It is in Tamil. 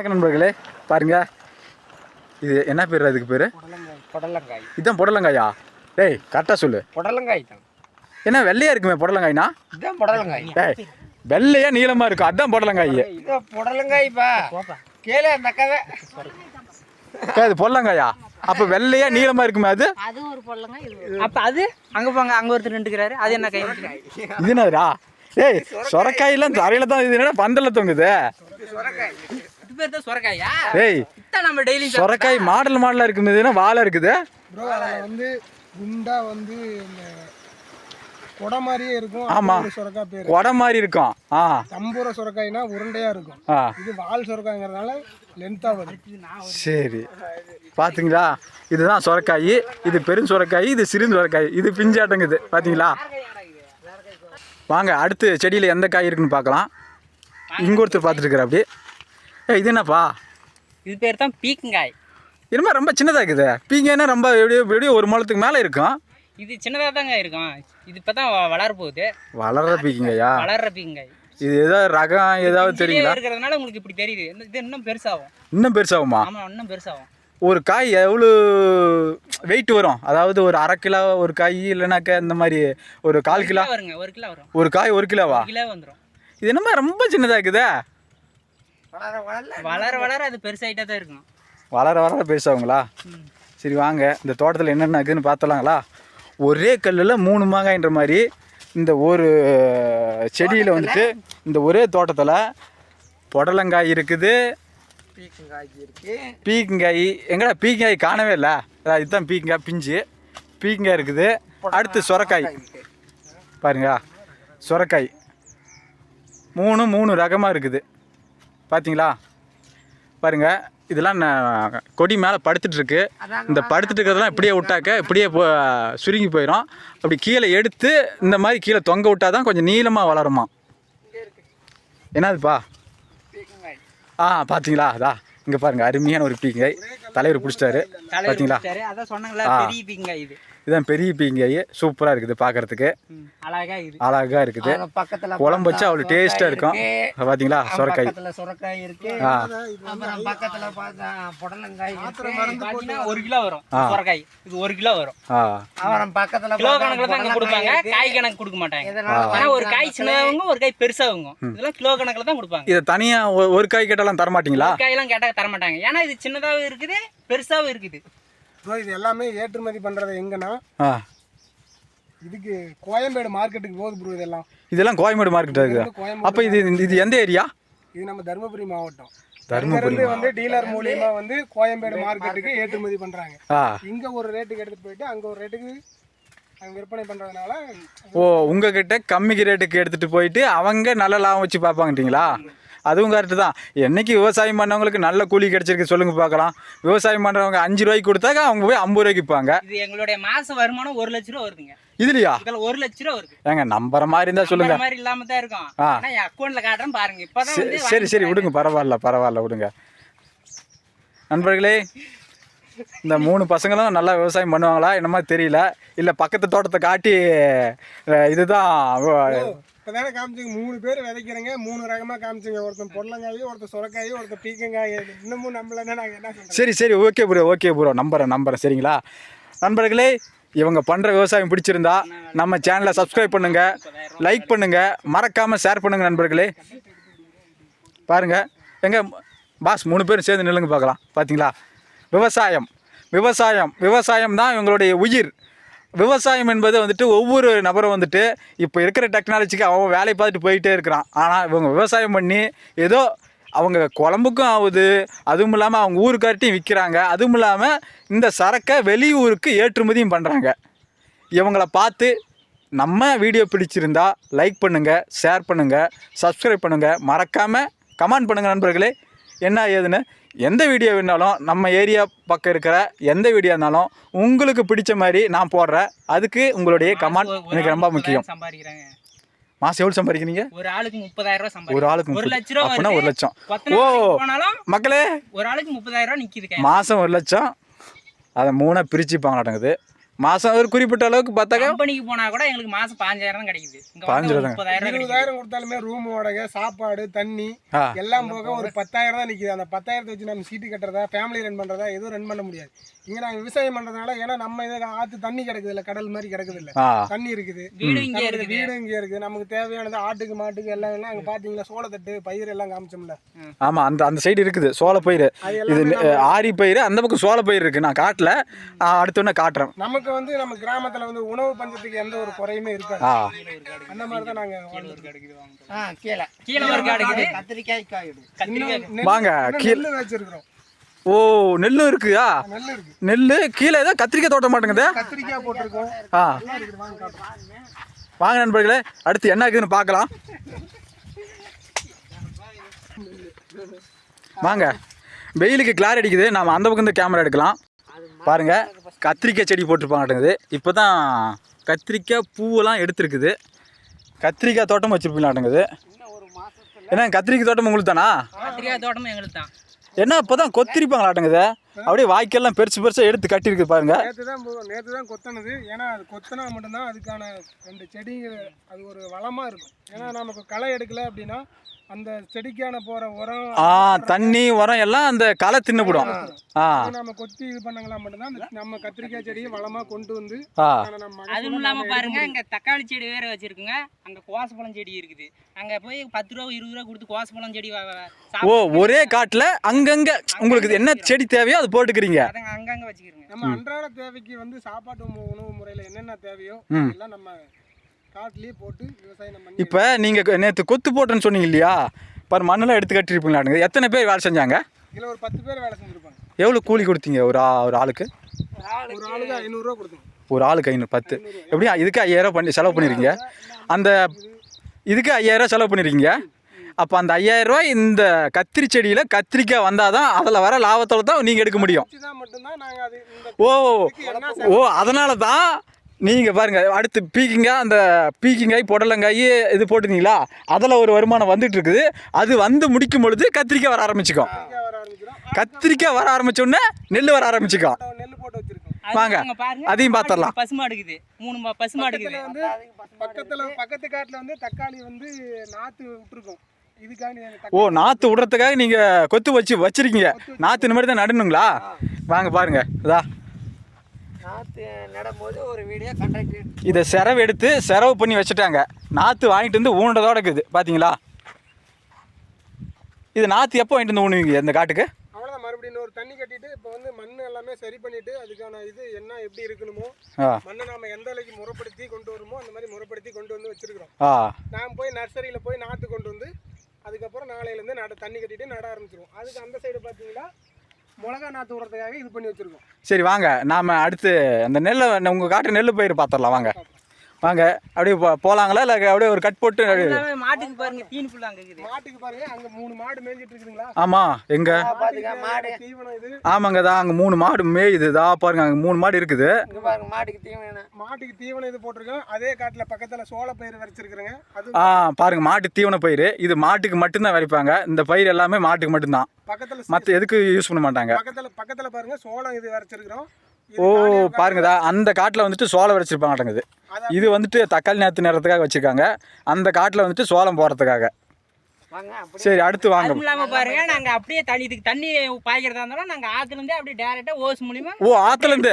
வணக்கம் நண்பர்களே பாருங்க. இது என்ன பேர் அதுக்கு பேர்? புடலங்காய் புடலங்காய். இதுதான் புடலங்காயா? டேய் கரெக்டாக சொல்லு. புடலங்காய் தான். என்ன வெள்ளையா இருக்குமே புடலங்காய் இதுதான் புடலங்காய். டேய் வெள்ளையா நீளமா இருக்கும் அதான் புடலங்காய். இது புடலங்காய்ப்பா கேளு அந்த கதை. இது புடலங்காயா? அப்போ வெள்ளையா நீளமா இருக்குமே அது? அது ஒரு ஒரு அப்ப அது? அங்க போங்க அங்க ஒருத்தர் நின்றுக்கிறாரு. அது என்ன கை? இது என்னதுடா? டேய் சொரக்காயெல்லாம் தரையில தான் இது என்ன பந்தல்ல தொங்குது? பேர் தான் சொரக்காயா? டேய் இதான் நம்ம டெய்லி சொரக்காய் மாடல் மாடலா இருக்குது இதுன்னா வாழை இருக்குது? ப்ரோ அதில் வந்து குண்டா வந்து இந்த கொடை மாதிரியே இருக்கும். ஆமா. அது ஒரு சுரக்காய் பேர். கொடை மாதிரி இருக்கும். ஆ. தம்பூர சுரக்காய்னா உருண்டையா இருக்கும். ஆ. இது வால் சுரக்காய்ங்கிறதுனால லென்த்தாக வரும். சரி. பாத்தீங்களா? இதுதான் சொரக்காய். இது பெரும் சொரக்காய் இது சிறு சொரக்காய். இது பிஞ்சாட்டங்குது. பாத்தீங்களா? வாங்க அடுத்து செடியில் எந்த காய் இருக்குன்னு பார்க்கலாம். இங்க ஒருத்தர் பார்த்துட்டு இருக்கிற அப்படி ஏ இது என்னப்பா? இது பேர் தான் பீக்கங்காய். என்னமா ரொம்ப சின்னதாக இருக்குது? பீங்கன்னா ரொம்ப எப்படியோ எப்படியோ ஒரு முளத்துக்கு மேலே இருக்கும். இது சின்னதாக தாங்க இருக்கும். இது இப்போ தான் வளர போகுது. வளர்ற பீக்கிங்கய்யா வளர்ற பீக்கங்காய் இது ஏதாவது ரகம் ஏதாவது தெரியுங்களா இருக்கிறதுனால உங்களுக்கு இப்படி தெரியுது. இது இன்னும் பெருசாகும். இன்னும் பெருசாகுமா? ஆமா இன்னும் பெருசாகும். ஒரு காய் எவ்வளோ வெயிட் வரும்? அதாவது ஒரு அரை கிலோ ஒரு காய் இல்லைனாக்க இந்த மாதிரி ஒரு கால் கிலோ? வருங்க ஒரு கிலோ வரும். ஒரு காய் ஒரு கிலோவா? கிலோ வந்துடும் இது என்னமா ரொம்ப சின்னதாக இருக்குதே? வளர வளர வளர வளர அது பெருசாயிட்டே தான் இருக்கும். வளர வளர பெருசாகுங்களா. சரி வாங்க. இந்த தோட்டத்தில் என்னென்ன இருக்குதுன்னு பார்த்தலாங்களா ஒரே கல்லில் மூணு மாங்காய்ன்ற மாதிரி இந்த ஒரு செடியில் வந்துட்டு இந்த ஒரே தோட்டத்தில் புடலங்காய் இருக்குது. பீக்கங்காய் இருக்கு. பீக்கங்காய் எங்கடா பீக்கங்காய் காணவே இல்லை? இதுதான் பீக்கங்காய் பிஞ்சு. பீக்கங்காய் இருக்குது. அடுத்து சொரக்காய். பாருங்க. சொரக்காய். மூணு மூணு ரகமாக இருக்குது. பார்த்தீங்களா பாருங்க இதெல்லாம் கொடி மேலே படுத்துட்டு இருக்கு இந்த படுத்துட்டு இருக்கிறதெல்லாம் இப்படியே விட்டாக்க இப்படியே போ சுருங்கி போயிடும் அப்படி கீழே எடுத்து இந்த மாதிரி கீழே தொங்க விட்டா தான் கொஞ்சம் நீளமாக வளருமா. என்னதுப்பா? ஆ பார்த்தீங்களா அதா இங்கே பாருங்க அருமையான ஒரு பீங்காய் தலைவர் பிடிச்சிட்டாரு. பார்த்தீங்களா இதுதான் பெரிய பீங்காய் சூப்பராக இருக்குது பார்க்கறதுக்கு அழகா அழகாக இருக்குது. குழம்பு வச்சா அவ்வளோ டேஸ்ட்டாக இருக்கும். இருக்கு. பார்த்தீங்களா சொரக்காய். பக்கத்துல சுரக்காய் இருக்கு. ஒரு கிலோ வரும். சொரக்காய். இது ஒரு கிலோ வரும். ஆ. அப்புறம் பக்கத்துல கிலோ கணக்குல தான் கொடுப்பாங்க. காய் கணக்கு கொடுக்க மாட்டாங்க. ஒரு காய் சின்னதாகும் ஒரு காய் பெருசாகும் இதெல்லாம் கிலோ கணக்குல தான் கொடுப்பாங்க. இதை தனியாக ஒரு காய் கேட்டாலும் தர மாட்டீங்களா ஒரு காயெல்லாம் கேட்டா தர மாட்டாங்க ஏன்னா இது சின்னதாவும் இருக்குது. பெருசாவும் இருக்குது. ப்ரோ இது எல்லாமே ஏற்றுமதி பண்ணுறது எங்கன்னா இதுக்கு கோயம்பேடு மார்க்கெட்டுக்கு போகுது ப்ரோ இதெல்லாம். இதெல்லாம் கோயம்பேடு மார்க்கெட் இருக்குது? அப்போ இது இது எந்த ஏரியா இது நம்ம தருமபுரி மாவட்டம். தருமபுரி வந்து டீலர் மூலியமா வந்து கோயம்பேடு மார்க்கெட்டுக்கு ஏற்றுமதி பண்றாங்க. இங்க ஒரு ரேட்டுக்கு எடுத்துட்டு போயிட்டு அங்க ஒரு ரேட்டுக்கு விற்பனை பண்றதுனால ஓ உங்ககிட்ட கம்மிக்கு ரேட்டுக்கு எடுத்துகிட்டு போயிட்டு அவங்க நல்ல லாபம் வச்சு பார்ப்பாங்கட்டீங்களா? அதுவும் கரெக்டு தான். என்னைக்கு விவசாயம் பண்ணவங்களுக்கு நல்ல கூலி கிடைச்சிருக்கு சொல்லுங்க பார்க்கலாம். விவசாயம் பண்ணுறவங்க அஞ்சு ரூபாய்க்கு கொடுத்தாக்க அவங்க போய் ஐம்பது ரூபாய்க்கு விற்பாங்க. இது எங்களுடைய மாச வருமானம் ஒரு லட்ச ரூபா வருதுங்க. இதுலையா? இதுல ஒரு லட்ச ரூபா வருது. ஏங்க நம்புற மாதிரி இருந்தால் சொல்லுங்க. மாதிரி இல்லாம தான் இருக்கும். என் அக்கௌண்ட்ல காட்டுறேன் பாருங்க. இப்பதான் சரி சரி விடுங்க. பரவாயில்ல பரவாயில்ல விடுங்க. நண்பர்களே இந்த மூணு பசங்களும் நல்லா விவசாயம் பண்ணுவாங்களா என்னமோ தெரியல. இல்லை பக்கத்து தோட்டத்தை காட்டி இதுதான் இப்பதானே காமிச்சிங்க. மூணு பேர் விதைக்கிறேங்க. மூணு ரகமா காமிச்சிங்க. ஒருத்தன் பொடலங்காய் ஒருத்தன் சுரக்காய் ஒருத்தன் பீக்கங்காய். இன்னமும் நம்மள நாங்க என்ன சரி சரி. ஓகே ப்ரோ ஓகே ப்ரோ நம்புறேன் நம்புறேன். சரிங்களா? நண்பர்களே இவங்க பண்ணுற விவசாயம் பிடிச்சிருந்தா நம்ம சேனலை சப்ஸ்கிரைப் பண்ணுங்க. லைக் பண்ணுங்க. மறக்காம ஷேர் பண்ணுங்க நண்பர்களே. பாருங்க. எங்க பாஸ் மூணு பேரும் சேர்ந்து நில்லுங்க பார்க்கலாம். பார்த்தீங்களா விவசாயம். விவசாயம். விவசாயம் தான் இவங்களுடைய உயிர். விவசாயம் என்பது வந்துட்டு ஒவ்வொரு நபரும் வந்துட்டு இப்போ இருக்கிற டெக்னாலஜிக்கு அவன் வேலையை பார்த்துட்டு போயிட்டே இருக்கிறான். ஆனால் இவங்க விவசாயம் பண்ணி ஏதோ அவங்க குழம்புக்கும் ஆகுது. அதுவும் இல்லாமல் அவங்க ஊருக்கார்ட்டையும் விற்கிறாங்க அதுவும் இல்லாமல் இந்த சரக்கை வெளியூருக்கு ஏற்றுமதியும் பண்ணுறாங்க இவங்கள பார்த்து நம்ம வீடியோ பிடிச்சிருந்தா லைக் பண்ணுங்கள் ஷேர் பண்ணுங்கள் சப்ஸ்கிரைப் பண்ணுங்கள் மறக்காமல் கமெண்ட் பண்ணுங்கள் நண்பர்களே. என்ன ஏதுன்னு எந்த வீடியோ வேணாலும் நம்ம ஏரியா பக்கம் இருக்கிற எந்த வீடியோ இருந்தாலும் உங்களுக்கு பிடிச்ச மாதிரி நான் போடுறேன். அதுக்கு உங்களுடைய கமெண்ட் எனக்கு ரொம்ப முக்கியம். சம்பாதிக்கிறாங்க. மாதம் எவ்வளோ சம்பாதிக்கிறீங்க? ஒரு ஆளுக்கு முப்பதாயிரம் ரூபாய் ஒரு ஆளுக்கு ஒரு முப்பது. லட்ச ரூபா அப்பனா ஒரு. லட்சம். ஓ மக்களே! ஒரு ஆளுக்கு முப்பதாயிரம் ரூபாய் நிக்குது கை. மாதம் ஒரு லட்சம். அதை மூணாக பிரிச்சுப்பாங்களாட்டங்குது மாதம் ஒரு குறிப்பிட்ட அளவுக்கு பார்த்தாக்க கம்பெனிக்கு போனா கூட எங்களுக்கு மாசம் பாஞ்சாயிரம் தான் கிடைக்குது. இங்க பாஞ்சாயிரம் இருபதாயிரம் கொடுத்தாலுமே ரூம் வாடகை சாப்பாடு தண்ணி எல்லாம் போக ஒரு பத்தாயிரம் தான் நிக்குது. அந்த பத்தாயிரத்தை வச்சு நம்ம சீட்டு கட்டுறதா ஃபேமிலி ரன் பண்றதா எதுவும் ரன் பண்ண முடியாது. இங்க நாங்க விவசாயம் பண்றதுனால ஏன்னா நம்ம இது ஆத்து தண்ணி கிடக்குது இல்ல கடல் மாதிரி கிடக்குது இல்ல. தண்ணி இருக்குது. வீடு இங்கே இருக்குது. வீடு இங்க இருக்கு நமக்கு தேவையானது ஆட்டுக்கு மாட்டுக்கு எல்லாம் எல்லாம் அங்க பாத்தீங்களா? சோளத்தட்டு பயிர் எல்லாம் காமிச்சோம்ல. ஆமாம் அந்த அந்த சைடு இருக்குது. சோளப்பயிர் அது இது ஆரி பயிர் அந்த பக்கம் சோளப்பயிர் இருக்குது நான் காட்டல. அடுத்தோன்னே காட்டுறேன். நமக்கு வந்து நம்ம கிராமத்துல வந்து உணவு பஞ்சத்துக்கு எந்த ஒரு குறையுமே இருக்காது. அந்த மாதிரி தான் நாங்க வாழ்ந்துருக்கோம். ஆ கீழே. கீழே ஒரு காடு இருக்குது கத்திரிக்காய் நெல் வாங்க கீழே நெல்லு வச்சிருக்கிறோம். ஓ நெல்லும் இருக்குதா நெல் இருக்கு. நெல் கீழே ஏதோ கத்திரிக்காய் தோட்டம் மாட்டேங்குது? கத்திரிக்காய் போட்டிருக்கோம். ஆ. வாங்க நண்பர்களே அடுத்து என்ன இருக்குதுன்னு பார்க்கலாம். வாங்க. வெயிலுக்கு கிளார் அடிக்குது. நாம் அந்த பக்கம் இந்த கேமரா எடுக்கலாம். பாருங்க கத்திரிக்காய் செடி போட்டிருப்பாங்கட்டுங்குது இப்போ தான் கத்திரிக்காய் பூவெல்லாம் எடுத்துருக்குது. கத்திரிக்காய் தோட்டம் வச்சுருப்பீங்களாட்டுங்குது. என்ன கத்திரிக்காய் தோட்டம் உங்களுக்கு தானா கத்திரிக்காய் தோட்டமும் எங்களுக்கு தான் என்ன இப்போ தான் கொத்திருப்பாங்களாட்டுங்குது அப்படியே வாய்க்கெல்லாம் பெருசு பெருசாக எடுத்து கட்டியிருக்குது பாருங்க. நேற்று தான் நேற்று தான் கொத்தனது. ஏன்னா அது கொத்தினா மட்டும்தான் அதுக்கான ரெண்டு செடிங்க அது ஒரு வளமா இருக்கும். ஏன்னா நமக்கு களை எடுக்கல அப்படின்னா அந்த செடிக்கான போற உரம் ஆ தண்ணி உரம் எல்லாம் அந்த களை தின்னுபிடும். ஆ. நம்ம கொத்தி இது பண்ணங்களா மட்டும்தான் நம்ம கத்திரிக்காய் செடியை வளமா கொண்டு வந்து அதுவும் இல்லாம பாருங்க. அங்க தக்காளி செடி வேற வச்சிருக்குங்க அங்க கோசப்பழம் செடி இருக்குது. அங்க போய் பத்து ரூபா இருபது ரூபா கொடுத்து கோசப்பழம் செடி வா- வா- ஓ ஒரே காட்டில் அங்கங்கே உங்களுக்கு என்ன செடி தேவையோ அது போட்டுக்கிறீங்க? அங்கங்க வச்சுக்கிறோங்க. நம்ம அன்றாட தேவைக்கு வந்து சாப்பாட்டு உணவு உணவு முறையில என்னென்ன தேவையோ. எல்லாம் நம்ம காட்டிலேயே போட்டு விவசாயம் நம்ம பண்ணி இப்போ நீங்கள் நேற்று கொத்து போட்டேன்னு சொன்னீங்க இல்லையா? பாரு மண்ணெல்லாம் எடுத்து கட்டிருப்பீங்களாட்டுங்க எத்தனை பேர் வேலை செஞ்சாங்க? இதுல ஒரு பத்து பேர் வேலை செஞ்சிருப்பாங்க. எவ்வளோ கூலி கொடுத்தீங்க ஒரு ஒரு ஆளுக்கு? ஒரு ஆளுக்கு ஐநூறுரூவா கொடுத்தோம். ஒரு ஆளுக்கு ஐநூறு பத்து. எப்படியும் இதுக்கு ஐயாயிரம் பண்ணி செலவு பண்ணியிருக்கீங்க அந்த இதுக்கு ஐயாயிரம் செலவு பண்ணியிருக்கீங்க அப்போ அந்த ஐயாயிரம் ரூபாய் இந்த கத்திரி செடியில் கத்திரிக்காய் வந்தால் தான் அதில் வர லாபத்தோட தான் நீங்கள் எடுக்க முடியும். ஓ ஓ அதனால தான் நீங்கள் பாருங்கள் அடுத்து பீக்கிங்காய் அந்த பீக்கிங்காய் புடலங்காய் இது போட்டுருந்தீங்களா? அதில் ஒரு வருமானம் வந்துட்டு இருக்குது அது வந்து முடிக்கும் பொழுது கத்திரிக்காய் வர ஆரம்பிச்சுக்கும். கத்திரிக்காய் வர ஆரம்பிக்கிறோம் கத்திரிக்காய் வர ஆரம்பிச்ச உடனே நெல் வர ஆரம்பிச்சுக்கும். ஆட்டோ நெல் போட்டு வச்சிருக்கோம் அது வாங்க. அதையும் பார்த்துடலாம். பசுமாடு இருக்குது மூணு மா- பசுமாடு இருக்குது பக்கத்துல வந்து பக்கத்துல பக்கத்து காட்டுல வந்து தக்காளி வந்து நாத்து விட்டுருக்கோம். ஓ நாற்று விடுறதுக்காக நீங்கள் கொத்து வச்சு வச்சிருக்கீங்க. நாற்று இந்த மாதிரி தான் நடணுங்களா? வாங்க பாருங்க. இதா. நாற்று நடும்போது ஒரு வீடியோ கண்டக்ட் இதை செரவு எடுத்து செரவு பண்ணி வச்சுட்டாங்க. நாற்று வாங்கிட்டு வந்து ஊண்டதோட இருக்குது. பார்த்தீங்களா இது நாற்று எப்போ வாங்கிட்டு வந்து ஊணுவீங்க இந்த காட்டுக்கு? அவ்வளோதான் மறுபடியும் இன்னொரு தண்ணி கட்டிட்டு இப்போ வந்து மண் எல்லாமே சரி பண்ணிட்டு அதுக்கான இது என்ன எப்படி இருக்கணுமோ மண்ணை நாம எந்த அளவுக்கு முறைப்படுத்தி கொண்டு வருமோ அந்த மாதிரி முறைப்படுத்தி கொண்டு வந்து வச்சிருக்கிறோம். நான் போய் நர்சரியில் போய் நாற்று கொண்டு வந்து அதுக்கப்புறம் நாளையிலேருந்து நட தண்ணி கட்டிட்டு நட ஆரம்பிச்சிருவோம். அதுக்கு அந்த சைடு பார்த்தீங்கன்னா மிளகா நாற்று விடுறதுக்காக இது பண்ணி வச்சிருக்கோம். சரி வாங்க. நாம் அடுத்து அந்த நெல்லை உங்கள் காட்டு நெல் பயிர் பார்த்துடலாம். வாங்க. வாங்க அப்படியே போ போகலாங்களா இல்லை அப்படியே ஒரு கட் போட்டு மாட்டுக்கு பாருங்க தீனி புல்லு அங்க இருக்குது. மாட்டுக்கு பாருங்க அங்கே மூணு மாடு மேய்ஞ்சிட்டு இருக்குதுங்களா ஆமாம் எங்கே? மாடு. தீவனம் இது. ஆமாங்க தான் அங்கே மூணு மாடு மேயுது இதா பாருங்க அங்கே மூணு மாடு இருக்குது. இங்க பாருங்க மாட்டுக்கு தீவனம். மாட்டுக்கு தீவனம் இது போட்டிருக்கோம். அதே காட்டில் பக்கத்தில் சோள பயிர் வரைச்சிருக்கிறேங்க. அது ஆ பாருங்க மாட்டு தீவன பயிர். இது மாட்டுக்கு மட்டும்தான் விளைப்பாங்க இந்த பயிர் எல்லாமே மாட்டுக்கு மட்டும்தான். பக்கத்தில் மற்ற எதுக்கு யூஸ் பண்ண மாட்டாங்க. பக்கத்தில் பக்கத்தில் பாருங்க சோளம் இது வரைச்சிருக்கிறோம். ஓ பாருங்கதா அந்த காட்டில் வந்துட்டு சோளம் விளைச்சிருப்பாங்க மாட்டேங்குது. இது வந்துட்டு தக்காளி நேரத்து நேரத்துக்காக வச்சுருக்காங்க. அந்த காட்டில் வந்துட்டு சோளம் அப்படி சரி அடுத்து வாங்க. இல்லாம பாருங்க நாங்க அப்படியே தண்ணி இதுக்கு தண்ணி பாய்க்கிறதா இருந்தாலும் நாங்க ஆத்துல இருந்தே அப்படியே டேரக்டா ஓஸ் மூலியமா ஓ ஆற்றுலேருந்து